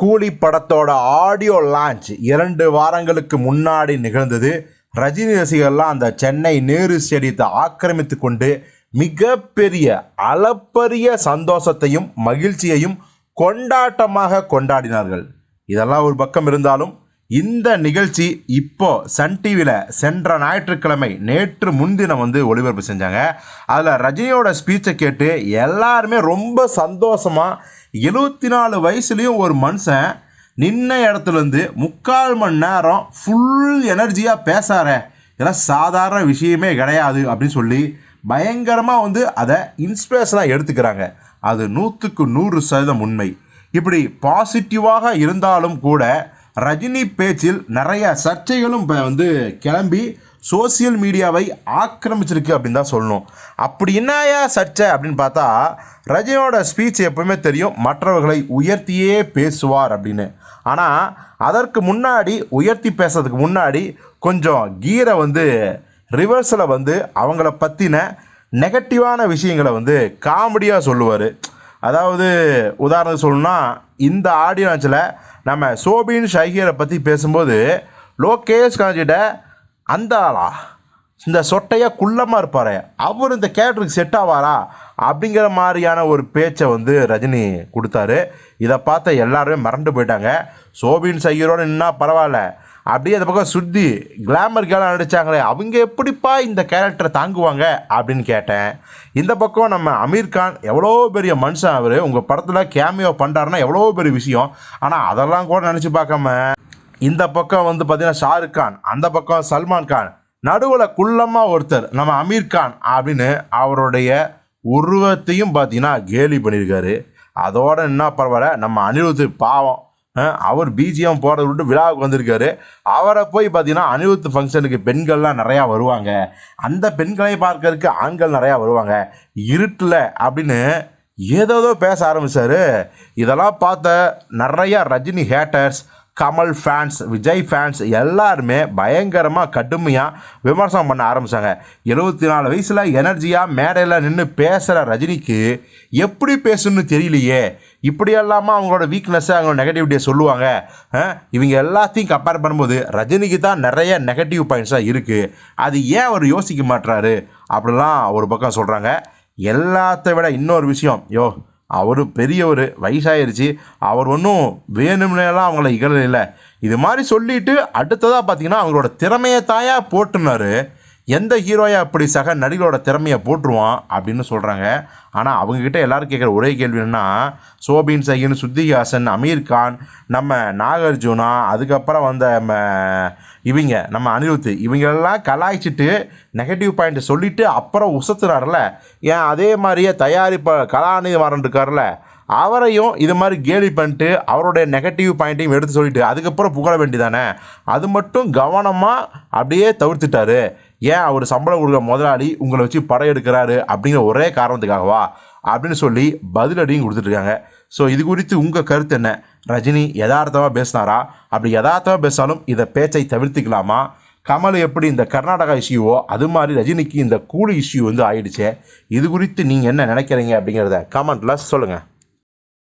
கூலி படத்தோட audio launch இரண்டு வாரங்களுக்கு முன்னாடி நிகழ்ந்தது. ரஜினி ரசிகர்லாம் அந்த சென்னை நேரு ஸ்டேடியத்தை ஆக்கிரமித்து கொண்டு மிகப்பெரிய அளப்பரிய சந்தோஷத்தையும் மகிழ்ச்சியையும் கொண்டாட்டமாக கொண்டாடினார்கள். இதெல்லாம் ஒரு பக்கம் இருந்தாலும் இந்த நிகழ்ச்சி இப்போ சன் டிவியில் சென்ற ஞாயிற்றுக்கிழமை நேற்று முன்தினம் வந்து ஒளிபரப்பு செஞ்சாங்க. அதில் ரஜினியோட ஸ்பீச்சை கேட்டு எல்லாருமே ரொம்ப சந்தோஷமாக எழுபத்தி நாலு வயசுலேயும் ஒரு மனுஷன் நின்ன இடத்துலேருந்து முக்கால் மணி நேரம் ஃபுல் எனர்ஜியாக பேசாரே இதெல்லாம் சாதாரண விஷயமே கிடையாது அப்படின்னு சொல்லி பயங்கரமாக வந்து அதை இன்ஸ்பிரேஷனாக எடுத்துக்கிறாங்க. அது நூற்றுக்கு நூறு சதவீதம் உண்மை. இப்படி பாசிட்டிவாக இருந்தாலும் கூட ரஜினி பேச்சில் நிறைய சர்ச்சைகளும் இப்போ வந்து கிளம்பி சோசியல் மீடியாவை ஆக்கிரமிச்சிருக்கு அப்படின்னு தான் சொல்லணும். அப்படி என்னையா சர்ச்சை அப்படின்னு பார்த்தா ரஜினியோட ஸ்பீச் எப்பவுமே தெரியும் மற்றவர்களை உயர்த்தியே பேசுவார் அப்படின்னு. ஆனால் அதற்கு முன்னாடி உயர்த்தி பேசுறதுக்கு முன்னாடி கொஞ்சம் கீரை வந்து ரிவர்ஸில் வந்து அவங்கள பற்றின நெகட்டிவான விஷயங்களை வந்து காமெடியாக சொல்லுவார். அதாவது உதாரணத்துக்கு சொல்லணும்னா இந்த ஆடியன்ஸில் நம்ம சோபின் ஷஹீரை பற்றி பேசும்போது லோகேஷ் காஞ்சிட்ட அந்த ஆளா? இந்த சொட்டையாக குள்ளமாக இருப்பார். அவர் இந்த கேரக்டருக்கு செட் ஆவாரா? அப்படிங்கிற மாதிரியான ஒரு பேச்சை வந்து ரஜினி கொடுத்தாரு. இதை பார்த்த எல்லாருமே மறந்து போயிட்டாங்க. சோபின் சையரோட நின்னா பரவாயில்ல. அப்படியே அந்த பக்கம் சுத்தி கிளாமர் நடித்தாங்களே நடிச்சாங்களே. அவங்க எப்படிப்பா இந்த கேரக்டரை தாங்குவாங்க அப்படின்னு கேட்டேன். இந்த பக்கம் நம்ம அமீர் கான் எவ்வளோ பெரிய மனுஷன் அவர். உங்கள் படத்தில் கேமியோ பண்ணுறாருன்னா எவ்வளோ பெரிய விஷயம். ஆனால் அதெல்லாம் கூட நினச்சி பார்க்காம இந்த பக்கம் வந்து பார்த்தீங்கன்னா ஷாருக் கான் அந்த பக்கம் சல்மான் கான். நடுவில் குள்ளமாக ஒருத்தர் நம்ம அமீர் கான் அப்படின்னு அவருடைய உருவத்தையும் பார்த்தீங்கன்னா கேலி பண்ணியிருக்காரு. அதோட என்ன பரவாயில்ல நம்ம அனிருத்து பாவம். அவர் பிஜிஎம் போகிறத விட்டு விழாவுக்கு வந்திருக்காரு. அவரை போய் பார்த்தீங்கன்னா அனிருத் ஃபங்க்ஷனுக்கு பெண்கள்லாம் நிறையா வருவாங்க. அந்த பெண்களை பார்க்கறதுக்கு ஆண்கள் நிறையா வருவாங்க. இருட்டில் அப்படின்னு ஏதோ பேச ஆரம்பித்தார் இதெல்லாம் பார்த்த நிறையா Rajini haters Kamal fans Vijay fans எல்லாருமே பயங்கரமாக கடுமையாக விமர்சனம் பண்ண ஆரம்பித்தாங்க எழுபத்தி நாலு வயசில் எனர்ஜியாக மேடையில் நின்று பேசுகிற ரஜினிக்கு எப்படி பேசணும்னு தெரியலையே. இப்படியெல்லாமா அவங்களோட வீக்னஸ்ஸை அவங்களோட நெகட்டிவிட்டியை சொல்லுவாங்க. இவங்க எல்லாத்தையும் கம்பேர் பண்ணும்போது ரஜினிக்கு தான் நிறைய நெகட்டிவ் பாயிண்ட்ஸாக இருக்குது அது ஏன் அவர் யோசிக்க மாட்டுறாரு அப்படிலாம் ஒரு பக்கம் சொல்கிறாங்க எல்லாத்த விட இன்னொரு விஷயம் யோ அவர் பெரியவர் வயசாயிருச்சு. அவர் ஒன்றும் வேணும்னேலாம் அவங்கள இகழல. இது மாதிரி சொல்லிட்டு அடுத்ததாக பார்த்தீங்கன்னா அவங்களோட திறமையை தாயாக போட்டுனாரு. எந்த ஹீரோயா அப்படி சக நடிகரோட திறமையை போட்டுருவான் அப்படின்னு சொல்கிறாங்க ஆனால் அவங்கக்கிட்ட எல்லாரும் கேட்குற ஒரே கேள்வி என்னன்னா சோபின் சகின் சுத்திஹாசன் அமீர் கான் நம்ம நாகார்ஜுனா அதுக்கப்புறம் வந்த இவங்க நம்ம அனிருத் இவங்களெல்லாம் கலாய்ச்சிட்டு நெகட்டிவ் பாயிண்ட்டை சொல்லிவிட்டு அப்புறம் உசத்துறாருல ஏன் அதே மாதிரியே தயாரிப்ப கலாநிதிமாறன் இருக்கார்ல அவரையும் இது மாதிரி கேலி பண்ணிட்டு அவருடைய நெகட்டிவ் பாயிண்ட்டையும் எடுத்து சொல்லிட்டு அதுக்கப்புறம் புகழ வேண்டியதானே? அது மட்டும் கவனமாக அப்படியே தவிர்த்துட்டாரு. ஏன் அவர் சம்பளம் கொடுக்குற முதலாளி உங்களை வச்சு படம் எடுக்கிறாரு அப்படிங்கிற ஒரே காரணத்துக்காகவா? அப்படின்னு சொல்லி பதிலடியும் கொடுத்துட்ருக்காங்க. ஸோ இது குறித்து உங்கள் கருத்து என்ன? ரஜினி யதார்த்தமாக பேசினாரா? அப்படி யதார்த்தமாக பேசினாலும் இதை பேச்சை தவிர்த்துக்கலாமா? கமல் எப்படி இந்த கர்நாடகா இஷ்யூவோ அது மாதிரி ரஜினிக்கு இந்த கூலி இஷ்யூ வந்து ஆயிடுச்சு? இது குறித்து நீங்கள் என்ன நினைக்கிறீங்க அப்படிங்கிறத கமெண்ட்டில் சொல்லுங்கள்